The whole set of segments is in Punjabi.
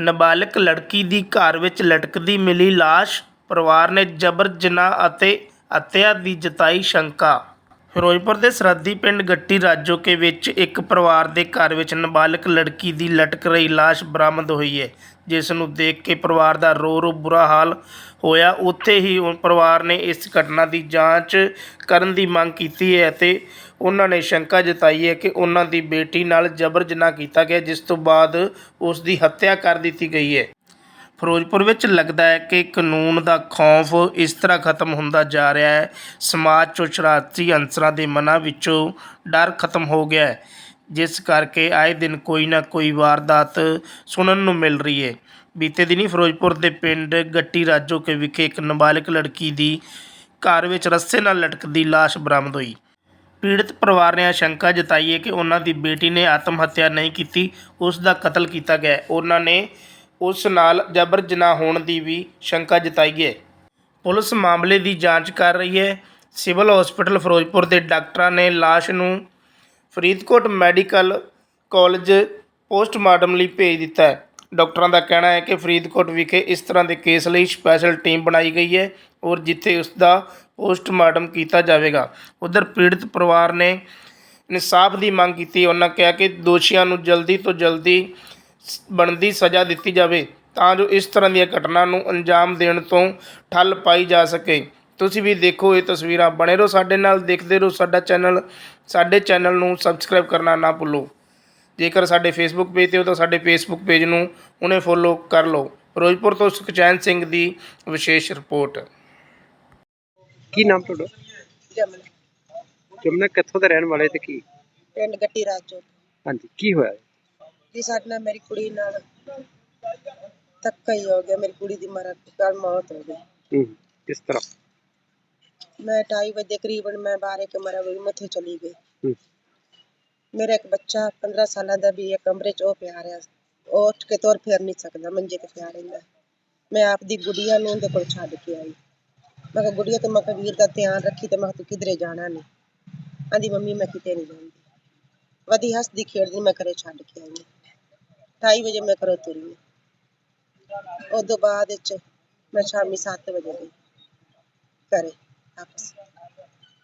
ਨਾਬਾਲਗ ਲੜਕੀ ਦੀ ਘਰ ਵਿੱਚ ਲਟਕਦੀ ਮਿਲੀ ਲਾਸ਼, ਪਰਿਵਾਰ ਨੇ ਜਬਰ ਜਨਾਹ ਅਤੇ ਹੱਤਿਆ ਦੀ ਜਤਾਈ ਸ਼ੰਕਾ। ਫਿਰੋਜ਼ਪੁਰ ਦੇ ਸਰਹੱਦੀ ਪਿੰਡ ਗੱਟੀ ਰਾਜੋਕੇ ਵਿੱਚ ਇੱਕ ਪਰਿਵਾਰ ਦੇ ਘਰ ਵਿੱਚ ਨਾਬਾਲਗ ਲੜਕੀ ਦੀ ਲਟਕ ਰਹੀ ਲਾਸ਼ ਬਰਾਮਦ ਹੋਈ ਹੈ, ਜਿਸ ਨੂੰ ਦੇਖ ਕੇ ਪਰਿਵਾਰ ਦਾ ਰੋ ਰੋ ਬੁਰਾ ਹਾਲ ਹੋਇਆ। ਉੱਥੇ ਹੀ ਉਹ ਪਰਿਵਾਰ ਨੇ ਇਸ ਘਟਨਾ ਦੀ ਜਾਂਚ ਕਰਨ ਦੀ ਮੰਗ ਕੀਤੀ ਹੈ ਅਤੇ ਉਹਨਾਂ ਨੇ ਸ਼ੰਕਾ ਜਤਾਈ ਹੈ ਕਿ ਉਹਨਾਂ ਦੀ ਬੇਟੀ ਨਾਲ ਜਬਰ ਜਨਾਹ ਕੀਤਾ ਗਿਆ, ਜਿਸ ਤੋਂ ਬਾਅਦ ਉਸ ਦੀ ਹੱਤਿਆ ਕਰ ਦਿੱਤੀ ਗਈ ਹੈ। ਫਿਰੋਜ਼ਪੁਰ ਵਿੱਚ ਲੱਗਦਾ ਹੈ ਕਿ ਕਾਨੂੰਨ ਦਾ ਖੌਫ ਇਸ ਤਰ੍ਹਾਂ ਖਤਮ ਹੁੰਦਾ ਜਾ ਰਿਹਾ ਹੈ। ਸਮਾਜ 'ਚੋਂ ਸ਼ਰਾਰਤੀ ਅਨਸਰਾਂ ਦੇ ਮਨਾਂ ਵਿੱਚੋਂ ਡਰ ਖਤਮ ਹੋ ਗਿਆ ਹੈ, ਜਿਸ ਕਰਕੇ ਆਏ ਦਿਨ ਕੋਈ ਨਾ ਕੋਈ ਵਾਰਦਾਤ ਸੁਣਨ ਨੂੰ ਮਿਲ ਰਹੀ ਹੈ। ਬੀਤੇ ਦਿਨੀ ਫਿਰੋਜ਼ਪੁਰ ਦੇ ਪਿੰਡ ਗੱਟੀ ਰਾਜੋਕੇ ਵਿਖੇ ਇੱਕ ਨਾਬਾਲਗ ਲੜਕੀ ਦੀ ਘਰ ਵਿੱਚ ਰੱਸੇ ਨਾਲ ਲਟਕਦੀ ਲਾਸ਼ ਬਰਾਮਦ ਹੋਈ। ਪੀੜਤ ਪਰਿਵਾਰ ਨੇ ਆਸ਼ੰਕਾ ਜਤਾਈ ਹੈ ਕਿ ਉਹਨਾਂ ਦੀ ਬੇਟੀ ਨੇ ਆਤਮ ਹੱਤਿਆ ਨਹੀਂ ਕੀਤੀ, ਉਸ ਦਾ ਕਤਲ ਕੀਤਾ ਗਿਆ ਉਹਨਾਂ ਨੇ ਉਸ ਨਾਲ ਜਬਰ ਜਨਾਹ ਹੋਣ ਦੀ ਵੀ ਸ਼ੰਕਾ ਜਤਾਈ ਹੈ। ਪੁਲਿਸ ਮਾਮਲੇ ਦੀ ਜਾਂਚ ਕਰ ਰਹੀ ਹੈ। ਸਿਵਲ ਹਸਪੀਟਲ ਫਿਰੋਜ਼ਪੁਰ ਦੇ ਡਾਕਟਰਾਂ ਨੇ ਲਾਸ਼ ਨੂੰ ਫਰੀਦਕੋਟ ਮੈਡੀਕਲ ਕਾਲਜ ਪੋਸਟਮਾਰਟਮ ਲਈ ਭੇਜ ਦਿੱਤਾ ਹੈ। ਡਾਕਟਰਾਂ ਦਾ ਕਹਿਣਾ ਹੈ ਕਿ ਫਰੀਦਕੋਟ ਵਿਖੇ ਇਸ ਤਰ੍ਹਾਂ ਦੇ ਕੇਸ ਲਈ ਸਪੈਸ਼ਲ ਟੀਮ ਬਣਾਈ ਗਈ ਹੈ ਔਰ ਜਿੱਥੇ ਉਸ ਦਾ ਪੋਸਟਮਾਰਟਮ ਕੀਤਾ ਜਾਵੇਗਾ। ਉਧਰ ਪੀੜਤ ਪਰਿਵਾਰ ਨੇ ਇਨਸਾਫ ਦੀ ਮੰਗ ਕੀਤੀ ਉਹਨਾਂ ਕਿਹਾ ਕਿ ਦੋਸ਼ੀਆਂ ਨੂੰ ਜਲਦੀ ਤੋਂ ਜਲਦੀ ਬਣਦੀ ਸਜ਼ਾ ਦਿੱਤੀ ਜਾਵੇ ਤਾਂ ਜੋ ਇਸ ਤਰ੍ਹਾਂ ਦੀਆਂ ਘਟਨਾ ਨੂੰ ਅੰਜਾਮ ਦੇਣ ਤੋਂ ਠੱਲ ਪਾਈ ਜਾ ਸਕੇ। ਤੁਸੀਂ ਵੀ ਦੇਖੋ ਇਹ ਤਸਵੀਰਾਂ। ਬਣੇ ਰਹੋ ਸਾਡੇ ਨਾਲ ਦੇਖਦੇ ਰਹੋ ਸਾਡਾ ਚੈਨਲ। ਸਾਡੇ ਚੈਨਲ ਨੂੰ ਸਬਸਕ੍ਰਾਈਬ ਕਰਨਾ ਨਾ ਭੁੱਲੋ। ਜੇਕਰ ਸਾਡੇ ਫੇਸਬੁੱਕ ਪੇਜ ਤੇ ਹੋ ਤਾਂ ਸਾਡੇ ਫੇਸਬੁੱਕ ਪੇਜ ਨੂੰ ਹੁਣੇ ਫੋਲੋ ਕਰ ਲਓ। ਫਿਰੋਜ਼ਪੁਰ ਤੋਂ ਸੁਖਚੈਨ ਸਿੰਘ ਦੀ ਵਿਸ਼ੇਸ਼ ਰਿਪੋਰਟ। ਕੀ ਨਾਮ ਤੁਹਾਡਾ? ਜਮਨ। ਜਮਨਾ ਕਿੱਥੋਂ ਦੇ ਰਹਿਣ ਵਾਲੇ ਤੇ ਕੀ? ਪਿੰਡ ਗੱਟੀ ਰਾਜੋ ਹਾਂਜੀ ਕੀ ਹੋਇਆ? ਜੀ ਸਾਡੇ ਨਾਲ ਮੇਰੀ ਕੁੜੀ ਨਾਲ ਧੱਕਾ ਹੀ ਹੋ ਗਿਆ ਮੇਰੀ ਕੁੜੀ ਦੀ ਮਰਨ ਕੱਲ ਮੌਤ ਹੋ ਗਈ। ਹੂੰ ਕਿਸ ਤਰ੍ਹਾਂ? ਮੈਂ 2:30 ਵਜੇ ਕਰੀਬਨ ਮੈਂ ਬਾਰੇ ਕੇ ਮਰਾ ਗਈ ਮੱਥੇ ਚਲੀ ਗਈ। ਹੂੰ। ਮੇਰਾ ਇੱਕ ਬੱਚਾ 15 ਸਾਲਾਂ ਦਾ ਵੀ ਇੱਕ ਕਮਰੇ 'ਚ ਉਹ ਪਿਆ ਰਿਹਾ। ਉਹ ਉੱਠ ਕੇ ਤੁਰ ਫਿਰ ਨਹੀਂ ਸਕਦਾ ਮੰਜੇ ਤੇ ਪਿਆ ਰਹਿੰਦਾ। ਮੈਂ ਆਪਦੀ ਗੁੜੀਆ ਨੂੰ ਉਹਦੇ ਕੋਲ ਛੱਡ ਕੇ ਆਈ। ਮੈਂ ਕਿਹਾ ਗੁੜੀਆ ਤੇ ਮੈਂ ਕਿਹਾ ਵੀਰ ਦਾ ਧਿਆਨ ਰੱਖੀ ਤੇ ਮੈਂ ਕਿਹਾ ਤੂੰ ਕਿਧਰੇ ਜਾਣਾ ਨਹੀਂ ਆਂਦੀ ਮੰਮੀ ਮੈਂ ਕਿਤੇ ਨਹੀਂ ਜਾਂਦੀ। ਵਧੀ ਹੱਸਦੀ ਖੇਡਦੀ ਮੈਂ ਘਰੇ ਛੱਡ ਕੇ ਆਈ। 2:30 ਵਜੇ ਮੈਂ ਘਰੋਂ ਤੁਰੀ ਉਸ ਤੋਂ ਬਾਅਦ ਵਿੱਚ ਮੈਂ ਸ਼ਾਮੀ 7 ਵਜੇ ਗਈ ਘਰੇ ਵਾਪਸ।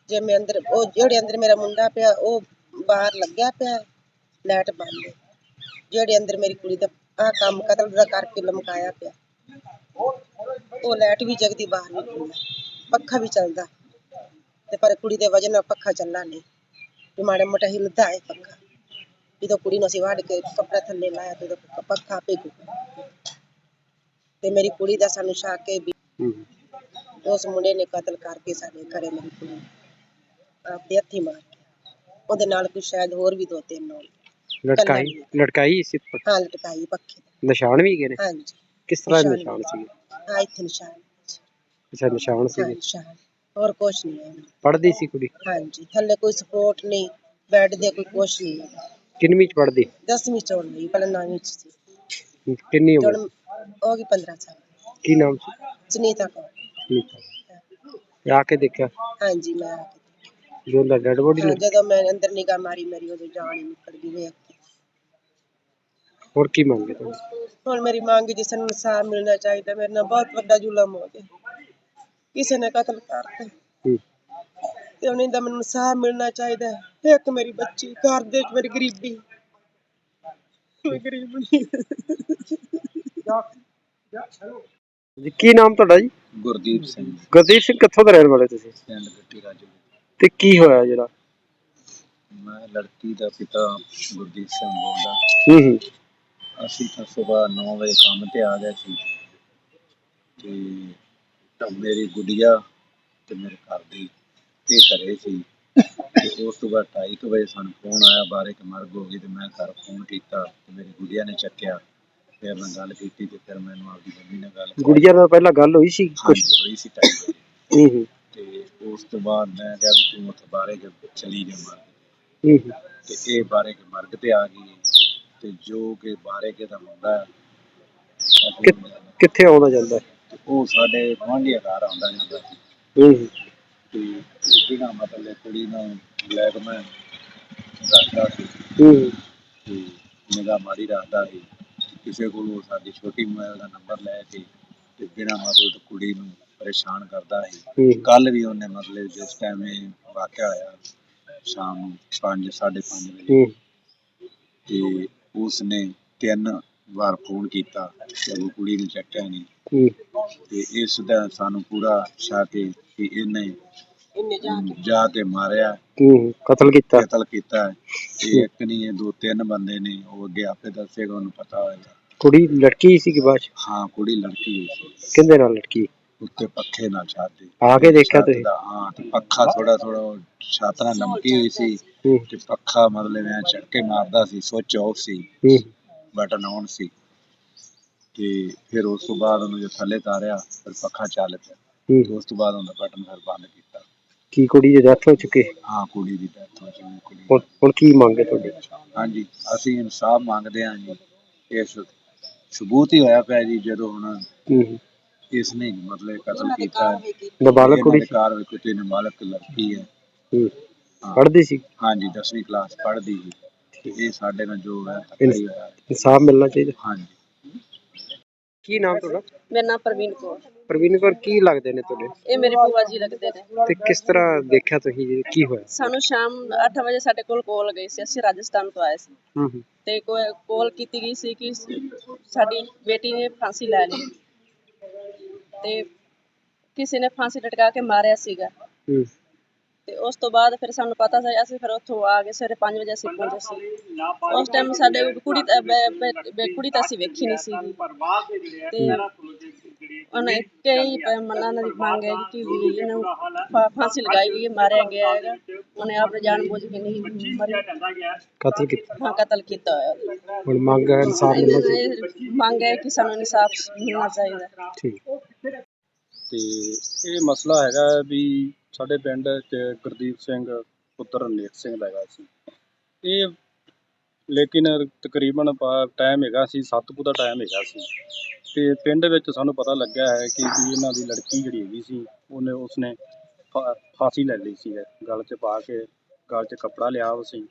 ਜੇ ਮੈਂ ਅੰਦਰ, ਉਹ ਜਿਹੜੇ ਅੰਦਰ ਮੇਰਾ ਮੁੰਡਾ ਪਿਆ, ਉਹ ਬਾਹਰ ਲੱਗਿਆ ਪਿਆ ਲਾਈਟ ਬੰਦ ਜਿਹੜੇ ਅੰਦਰ ਮੇਰੀ ਕੁੜੀ ਦਾ ਆ ਕੰਮ ਕਤਲ ਦਾ ਕਰਕੇ ਲਮਕਾਇਆ ਪਿਆ, ਉਹ ਲੈਟ ਵੀ ਜਗਦੀ ਬਾਹਰ ਵੀ ਖੁੱਲ੍ਹਾ ਪੱਖਾ ਵੀ ਚੱਲਦਾ। ਤੇ ਪਰ ਕੁੜੀ ਦੇ ਵਜਨ ਨਾਲ ਪੱਖਾ ਚੱਲਣਾ ਨਹੀਂ। ਵੀ ਮਾੜਾ ਮੋਟਾ ਹਿੱਲਦਾ ਹੈ ਪੱਖਾ। ਜਦੋਂ ਕੁੜੀ ਨੂੰ ਅਸੀਂ ਵਾੜ ਕੇ ਕੱਪੜਾ ਥੱਲੇ ਲਾਇਆ ਤੇ ਉਹਦਾ ਪੱਖਾ ਪਿੱਗ ਤੇ ਮੇਰੀ ਕੁੜੀ ਦਾ ਸਾਨੂੰ ਸ਼ੱਕ ਹੈ ਵੀ ਉਸ ਮੁੰਡੇ ਨੇ ਕਤਲ ਕਰਕੇ ਸਾਡੇ ਘਰੇ ਮੇਰੀ ਕੁੜੀ ਨੂੰ ਆਪਦੇ ਹੱਥੀ ਮਾਰ ਕੇ ਉਹਦੇ ਨਾਲ ਕੋਈ ਸ਼ਾਇਦ ਹੋਰ ਵੀ ਦੋ ਤਿੰਨ ਹੋਣ ਲਟਕਾਈ ਲਟਕਾਈ ਸੀ। ਹਾਂ ਲਟਕਾਈ ਪੱਖੇ ਤੇ। ਨਿਸ਼ਾਨ ਵੀ ਗਏ ਨੇ? ਹਾਂਜੀ। ਕਿਸ ਤਰ੍ਹਾਂ ਦੇ ਨਿਸ਼ਾਨ ਸੀ ਹਾਂ ਇੱਥੇ ਨਿਸ਼ਾਨ ਅੱਛਾ ਨਿਸ਼ਾਨ ਹਾਂ ਸੀ ਨਿਸ਼ਾਨ। ਹੋਰ ਕੁਛ ਨਹੀਂ ਹੈ। ਪੜਦੀ ਸੀ ਕੁੜੀ? ਹਾਂਜੀ ਥੱਲੇ ਕੋਈ ਸਪੋਰਟ ਨਹੀਂ ਬੈੱਡ ਦੇ ਕੋਈ ਕੁਛ ਨਹੀਂ। ਹੈ ਕਿੰਨਵੀਂ ਚ ਪੜਦੀ ਦਸਵੀਂ ਚ ਹੋਣ ਲਈ ਪਹਿਲਾਂ ਨੌਵੀਂ ਚ ਸੀ ਕਿੰਨੀ ਤੇ ਉਮਰ ਹੁਣ ਹੋ ਗਈ 15 ਸਾਲ ਕੀ ਨਾਮ ਸੀ ਸੁਨੀਤਾ ਕੌਰ ਠੀਕ ਹੈ ਆ ਕੇ ਦੇਖਿਆ ਹਾਂਜੀ ਮੈਂ ਆ ਕੇ ਜੋ ਦਾ ਡੈਡ ਬੋਡੀ ਹਾਂ, ਜਦੋਂ ਮੈਂ ਅੰਦਰ ਨਿਗਾਹ ਮਾਰੀ ਮੇਰੀ ਉਹਦੀ ਜਾਨ ਹੀ ਨਿਕਲ ਗਈ ਵੇਖ ਕੇ ਹੋਰ ਕੀ ਮੰਗੇ ਤੁਹਾਨੂੰ ਹੁਣ ਮੇਰੀ ਮੰਗ ਜੀ ਸਾਨੂੰ ਇਨਸਾਫ ਮਿਲਣਾ ਚਾਹੀਦਾ ਮੇਰੇ ਨਾਲ ਬਹੁਤ ਵੱਡਾ ਜ਼ੁਲਮ ਹੋ ਗਿਆ ਕਿਸੇ ਨੇ ਕਤਲ ਕਰਤਾ ਹੂੰ ਤੇ ਉਹਨਾਂ ਦਾ ਮੈਨੂੰ ਇਨਸਾਫ ਮਿਲਣਾ ਚਾਹੀਦਾ ਹੈ। ਇੱਕ ਮੇਰੀ ਬੱਚੀ ਘਰ ਦੇ ਵਿੱਚ ਮੇਰੀ ਗਰੀਬੀ। ਮੈਂ ਗਰੀਬ ਨਹੀਂ ਜੀ ਕੀ ਨਾਮ ਤੁਹਾਡਾ ਜੀ? ਗੁਰਦੀਪ ਸਿੰਘ। ਗੁਰਦੀਪ ਸਿੰਘ ਕਿੱਥੋਂ ਦੇ ਰਹਿਣ ਵਾਲੇ ਤੁਸੀਂ? ਪਿੰਡ ਗੱਟੀ ਰਾਜੂ। ਤੇ ਕੀ ਹੋਇਆ ਜਿਹੜਾ? ਮੈਂ ਲੜਕੀ ਦਾ ਪਿਤਾ ਗੁਰਦੀਪ ਸਿੰਘ ਬੋਲਦਾ। ਹੂੰ ਹੂੰ। ਅਸੀਂ ਤਾਂ ਸਵੇਰ 9 ਵਜੇ ਕੰਮ ਤੇ ਆ ਗਏ ਸੀ। ਤੇ ਤਾਂ ਮੇਰੀ ਗੁੱਡੀਆ ਤੇ ਮੇਰੇ ਘਰ ਦੀ ਇਹ ਘਰੇ ਸੀ। ਤੇ ਉਸ ਤੋਂ ਬਾਅਦ 2:30 ਵਜੇ ਸਾਨੂੰ ਫੋਨ ਆਇਆ ਬਾਰੇ ਕਿ ਮਰਗ ਹੋ ਗਈ ਤੇ ਮੈਂ ਘਰ ਫੋਨ ਕੀਤਾ ਤੇ ਮੇਰੀ ਗੁੱਡੀਆ ਨੇ ਚੱਕਿਆ। ਫਿਰ ਮੈਂ ਗੱਲ ਕੀਤੀ ਤੇ ਫਿਰ ਮੈਨੂੰ ਆਪਦੀ ਮੰਮੀ ਨਾਲ ਗੱਲ ਗੁੜੀਆ ਨਾਲ ਪਹਿਲਾਂ ਗੱਲ ਹੋਈ ਸੀ ਹਾਂਜੀ, ਹੋਈ ਸੀ ਵਜੇ। ਹੂੰ ਹੂੰ। ਤੇ ਉਸ ਤੋਂ ਬਾਅਦ ਮੈਂ ਕਿਹਾ ਵੀ ਤੂੰ ਉੱਥੇ ਬਾਰੇ ਕੇ ਚਲੀ ਜਾ ਮਰ ਹੂੰ ਹੂੰ। ਤੇ ਇਹ ਬਾਰੇ ਕੇ ਮਰਗ ਤੇ ਆ ਗਈ। ਤੇ ਜੋ ਕਿ ਬਾਰੇ ਕੇ ਦਾ ਮੁੰਡਾ ਹੈ, ਅਸੀਂ ਕਿ- ਕਿੱਥੇ ਆਉਂਦਾ ਜਾਂਦਾ? ਉਹ ਸਾਡੇ ਗੁਆਂਢੀ ਘਰ ਆਉਂਦਾ ਜਾਂਦਾ ਸੀ। ਹੂੰ ਹੂੰ। ਤੇ ਜਿਹੜਾ ਮਤਲਬ ਕੁੜੀ ਨੂੰ ਬਲੈਕ ਮੈਂ ਰੱਖਦਾ ਸੀ। ਹੂੰ। ਤੇ ਨਿਗਾਹ ਮਾਰੀ ਰੱਖਦਾ ਸੀ ਕਿਸੇ ਕੋਲੋਂ ਸਾਡੀ ਛੋਟੀ ਮੋਬਾਈਲ ਦਾ ਨੰਬਰ ਲੈ ਕੇ ਤੇ ਬਿਨਾਂ ਮਤਲਬ ਤੋਂ ਕੁੜੀ ਨੂੰ ਪਰੇਸ਼ਾਨ ਕਰਦਾ ਸੀ। ਕੱਲ ਵੀ ਉਹਨੇ ਮਤਲਬ ਜਿਸ ਟਾਈਮ ਇਹ ਵਾਕਿਆ ਹੋਇਆ ਸ਼ਾਮ ਨੂੰ 5 5:30 ਵਜੇ। ਹੂੰ। ਤੇ ਉਸਨੇ ਤਿੰਨ ਵਾਰ ਫੋਨ ਕੀਤਾ ਤੇ ਉਹ ਕੁੜੀ ਨੂੰ ਚੱਕਿਆ ਨਹੀਂ। ਤੇ ਇਸ ਦਾ ਸਾਨੂੰ ਪੂਰਾ ਸ਼ੱਕ ਹੈ ਕਿ ਇਹਨੇ ਜਾ ਕੇ ਜਾ ਕੇ ਮਾਰਿਆ। ਹੂੰ ਕਤਲ ਕੀਤਾ। ਕਤਲ ਕੀਤਾ। ਹੈ। ਇਹ ਇੱਕ ਨਹੀਂ ਇਹ ਦੋ ਤਿੰਨ ਬੰਦੇ ਨੇ। ਉਹ ਅੱਗੇ ਆਪੇ ਦੱਸੇਗਾ ਉਹਨੂੰ ਪਤਾ ਹੋਏਗਾ। ਕੁੜੀ ਲੜਕੀ ਸੀ ਕਿ ਬਾਅਦ ਚ? ਹਾਂ ਕੁੜੀ ਲੜਕੀ ਹੋਈ ਸੀ। ਕਿਹਦੇ ਨਾਲ ਲੜਕੀ? ਉੱਤੇ ਪੱਖੇ ਨਾਲ ਛਾਤੀ। ਆ ਕੇ ਦੇਖਿਆ ਤੁਸੀਂ? ਹਾਂ ਤੇ ਪੱਖਾ ਥੋੜਾ ਥੋੜਾ ਛਾਤ ਨਾਲ ਲਮਕੀ ਹੋਈ ਸੀ। ਤੇ ਪੱਖਾ ਮਤਲਬ ਐ ਝਟਕੇ ਮਾਰਦਾ ਸੀ ਸੁੱਚ ਆਫ ਸੀ। ਬਟਨ ਆਨ ਸੀ। ਤੇ ਫਿਰ ਉਸ ਤੋਂ ਬਾਅਦ ਉਹਨੂੰ ਜੋ ਥੱਲੇ ਤਾਰਿਆ ਫਿਰ ਪੱਖਾ ਚੱਲ ਪਿਆ। ਉਸ ਤੋਂ ਬਾਅਦ ਉਹਦਾ ਬਟਨ ਫਿਰ ਬੰਦ ਕੀਤਾ। ਕੀ ਕੁੜੀ ਦੀ ਡੈਥ ਹੋ ਚੁੱਕੀ ਹੈ? ਕੁੜੀ ਦੀ ਡੈਥ ਹੋ ਚੁੱਕੀ ਕੁੜੀ ਹੁਣ ਹੁਣ ਕੀ ਮੰਗੇ ਤੁਹਾਡੇ? ਹਾਂਜੀ ਅਸੀਂ ਇਨਸਾਫ ਮੰਗਦੇ ਹਾਂ ਜੀ। ਇਸ ਸਬੂਤ ਹੀ ਹੋਇਆ ਪਿਆ ਜੀ ਜਦੋਂ ਹੁਣ ਹੂੰ ਇਸ ਨੇ ਮਤਲਬ ਕਤਲ ਕੀਤਾ। ਨਾਬਾਲਗ ਕੁੜੀ ਸੀ? ਕਾਰ ਵਿੱਚ ਤੇ ਨਾਬਾਲਗ ਲੜਕੀ ਹੈ। ਹੂੰ। ਹਾਂ। ਪੜ੍ਹਦੀ ਸੀ? ਹਾਂਜੀ 10ਵੀਂ ਕਲਾਸ ਪੜ੍ਹਦੀ ਸੀ। ਇਹ ਸਾਡੇ ਨਾਲ ਜੋ ਹੈ ਧੱਕਾ ਹੀ ਹੋਇਆ। ਇਨਸਾਫ ਮਿਲਣਾ ਚਾਹੀਦਾ। ਹਾਂਜੀ। ਕੀ ਨਾਮ ਤੁਹਾਡਾ? ਮੇਰਾ ਨਾਮ ਪ੍ਰਵੀਨ ਕੌਰ। ਪ੍ਰਵੀਨ ਕੌਰ ਕੀ ਲੱਗਦੇ ਨੇ ਤੁਹਾਡੇ? ਇਹ ਮੇਰੇ ਭੂਆ ਜੀ ਲੱਗਦੇ ਨੇ। ਤੇ ਕਿਸ ਤਰ੍ਹਾਂ ਦੇਖਿਆ ਤੁਸੀਂ ਜੀ? ਕੀ ਹੋਇਆ? ਸਾਨੂੰ ਸ਼ਾਮ 8 ਵਜੇ ਸਾਡੇ ਕੋਲ ਕਾਲ ਗਈ ਸੀ। ਅਸੀਂ ਰਾਜਸਥਾਨ ਤੋਂ ਆਏ ਸੀ। ਹੂੰ ਹੂੰ। ਤੇ ਕਾਲ ਕੀਤੀ ਗਈ ਸੀ ਕਿ ਸਾਡੀ ਬੇਟੀ ਨੇ ਫਾਂਸੀ ਲੈ ਲਈ। ਤੇ ਕਿਸੇ ਨੇ ਫਾਂਸੀ ਲਟਕਾ ਕੇ ਮਾਰਿਆ ਸੀਗਾ। ਹੂੰ। ਤੇ ਉਸ ਤੋਂ ਬਾਅਦ ਫਿਰ ਸਾਨੂੰ ਪਤਾ ਸੀ ਅਸੀਂ ਫਿਰ ਉੱਥੋਂ ਆ ਗਏ। ਸਵੇਰੇ 5 ਵਜੇ ਅਸੀਂ ਪਹੁੰਚੇ ਸੀ। ਉਸ ਟਾਈਮ ਸਾਡੇ ਕੁੜੀ ਕੁੜੀ ਤਾਂ ਅਸੀਂ ਵੇਖੀ ਨਹੀਂ ਸੀ ਤੇ ਉਹਨੇ ਕਈ ਮਨਾਂ ਦੀ ਮੰਗ ਹੈ ਕਿ ਵੀ ਇਹਨੂੰ ਫਾਂਸੀ ਲਗਾਈ ਗਈ ਹੈ, ਮਾਰਿਆ ਗਿਆ ਹੈਗਾ। ਉਹਨੇ ਆਪਣੇ ਜਾਣ ਬੁੱਝ ਕੇ ਨਹੀਂ ਮਰੀ। ਕਤਲ ਕੀਤਾ। ਹਾਂ ਕਤਲ ਕੀਤਾ ਹੋਇਆ। ਹੁਣ ਮੰਗ ਹੈ ਇਨਸਾਫ ਮਿਲਣਾ ਚਾਹੀਦਾ। ਮੰਗ ਹੈ ਕਿ ਸਾਨੂੰ ਇਨਸਾਫ ਮਿਲਣਾ ਚਾਹੀਦਾ। ਠੀਕ। ਤੇ ਇਹ ਮਸਲਾ ਹੈਗਾ ਵੀ ਸਾਡੇ ਪਿੰਡ ਚ ਗੁਰਦੀਪ ਸਿੰਘ ਪੁੱਤਰ ਨੇਕ ਸਿੰਘ ਦਾ ਹੈਗਾ ਸੀ। ਇਹ ਲੇਕਿਨ ਤਕਰੀਬਨ ਟਾਈਮ ਹੈਗਾ ਸੀ ਸੱਤ ਕੁ ਦਾ ਟਾਈਮ ਹੈਗਾ ਸੀ। ਤੇ ਪਿੰਡ ਵਿੱਚ ਸਾਨੂੰ ਪਤਾ ਲੱਗਿਆ ਹੈ ਕਿ ਵੀ ਇਹਨਾਂ ਦੀ ਲੜਕੀ ਜਿਹੜੀ ਹੈਗੀ ਸੀ ਉਹਨੇ ਉਸਨੇ ਫਾ- ਫਾਂਸੀ ਲੈ ਲਈ ਸੀ ਗਲ 'ਚ ਪਾ ਕੇ ਗਲ 'ਚ ਕੱਪੜਾ ਲਿਆ ਹੋਇਆ ਸੀ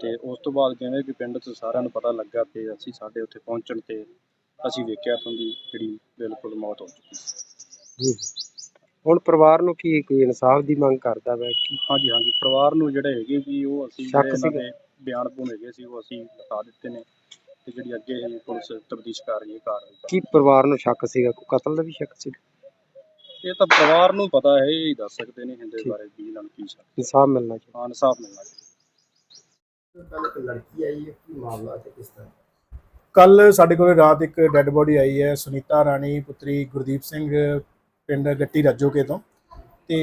ਤੇ ਉਸ ਤੋਂ ਬਾਅਦ ਕਹਿੰਦੇ ਕਿ ਪਿੰਡ 'ਚ ਸਾਰਿਆਂ ਨੂੰ ਪਤਾ ਲੱਗਾ ਤੇ ਅਸੀਂ ਸਾਡੇ ਉੱਥੇ ਪਹੁੰਚਣ ਤੇ ਅਸੀਂ ਵੇਖਿਆ ਤਾਂ ਉਹਦੀ ਜਿਹੜੀ ਬਿਲਕੁਲ ਮੌਤ ਹੋ ਚੁੱਕੀ ਸੀ। ਹੁਣ ਪਰਿਵਾਰ ਨੂੰ ਕੀ ਕੋਈ ਇਨਸਾਫ ਦੀ ਮੰਗ ਕਰਦਾ ਵਾ ਕੀ ਹਾਂਜੀ ਹਾਂਜੀ ਪਰਿਵਾਰ ਨੂੰ ਜਿਹੜੇ ਹੈਗੇ ਵੀ ਉਹ ਅਸੀਂ ਸ਼ੱਕ ਜਿਹੜੇ ਇਹਨਾਂ ਸੀਗਾ? ਦੇ ਬਿਆਨ ਬੁਨ ਹੈਗੇ ਸੀ ਉਹ ਅਸੀਂ ਲਿਖਾ ਦਿੱਤੇ ਨੇ ਤੇ ਜਿਹੜੀ ਅੱਗੇ ਇਹ ਪੁਲਿਸ ਤਬਦੀਸ਼ ਕਰ ਰਹੀ ਹੈ ਕਾਰਵਾਈ ਕਰ ਕੀ ਪਰਿਵਾਰ ਨੂੰ ਸ਼ੱਕ ਸੀਗਾ? ਕੋਈ ਕਤਲ ਦਾ ਵੀ ਸ਼ੱਕ ਸੀ ਰਹੀ ਹੈ। ਇਹ ਤਾਂ ਪਰਿਵਾਰ ਨੂੰ ਪਤਾ ਹੈ ਇਹ ਹੀ ਦੱਸ ਸਕਦੇ ਨੇ ਇਹਦੇ। ਬਾਰੇ ਵੀ ਇਹਨਾਂ ਨੂੰ ਕੀ ਸ਼ੱਕ ਇਨਸਾਫ ਮਿਲਣਾ ਚਾਹੀਦਾ। ਹਾਂ ਇਨਸਾਫ ਮਿਲਣਾ ਚਾਹੀਦਾ। ਕੱਲ ਸਾਡੇ ਕੋਲ ਰਾਤ ਇੱਕ ਡੈੱਡ ਬੋਡੀ ਆਈ ਹੈ ਸੁਨੀਤਾ ਰਾਣੀ ਪੁੱਤਰੀ ਗੁਰਦੀਪ ਸਿੰਘ ਪਿੰਡ ਗੱਟੀ ਰਾਜੋਕੇ ਤੋਂ। ਤੇ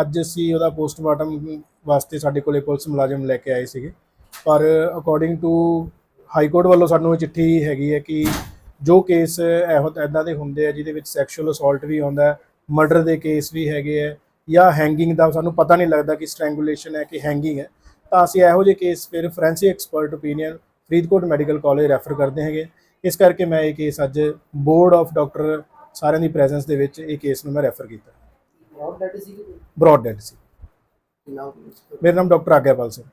ਅੱਜ ਅਸੀਂ ਉਹਦਾ ਪੋਸਟਮਾਰਟਮ ਵਾਸਤੇ ਸਾਡੇ ਕੋਲੇ ਪੁਲਿਸ ਮੁਲਾਜ਼ਮ ਲੈ ਕੇ ਆਏ ਸੀਗੇ। ਪਰ ਅਕੋਰਡਿੰਗ ਟੂ ਹਾਈ ਕੋਰਟ ਵੱਲੋਂ ਸਾਨੂੰ ਇਹ ਚਿੱਠੀ ਹੈਗੀ ਹੈ ਕਿ ਜੋ ਕੇਸ ਇਹੋ ਇਦਾਂ ਦੇ ਹੁੰਦੇ ਆ ਜਿਹਦੇ ਵਿੱਚ ਸੈਕਸ਼ੂਅਲ ਅਸੌਲਟ ਵੀ ਆਉਂਦਾ ਮਰਡਰ ਦੇ ਕੇਸ ਵੀ ਹੈਗੇ ਆ ਜਾਂ ਹੈਂਗਿੰਗ ਦਾ ਸਾਨੂੰ ਪਤਾ ਨਹੀਂ ਲੱਗਦਾ ਕਿ ਸਟ੍ਰੈਂਗੂਲੇਸ਼ਨ ਹੈ ਕਿ ਹੈਂਗਿੰਗ ਹੈ ਤਾਂ ਅਸੀਂ ਇਹੋ ਜਿਹੇ ਕੇਸ ਫਿਰ forensic expert opinion Faridkot medical college refer ਕਰਦੇ ਹੈਗੇ ਇਸ ਕਰਕੇ ਮੈਂ ਇਹ ਕੇਸ ਅੱਜ ਬੋਰਡ ਆਫ ਡਾਕਟਰ ਸਾਰਿਆਂ ਦੀ ਪ੍ਰੈਜ਼ੈਂਸ ਦੇ ਵਿੱਚ ਇਹ ਕੇਸ ਨੂੰ ਮੈਂ ਰੈਫਰ ਕੀਤਾ। ਬ੍ਰੌਡ ਡੈਡ ਸੀ। ਬ੍ਰੌਡ ਡੈਡ ਸੀ? ਮੇਰਾ ਨਾਮ ਡਾਕਟਰ ਆਗਿਆਪਾਲ ਸਿੰਘ।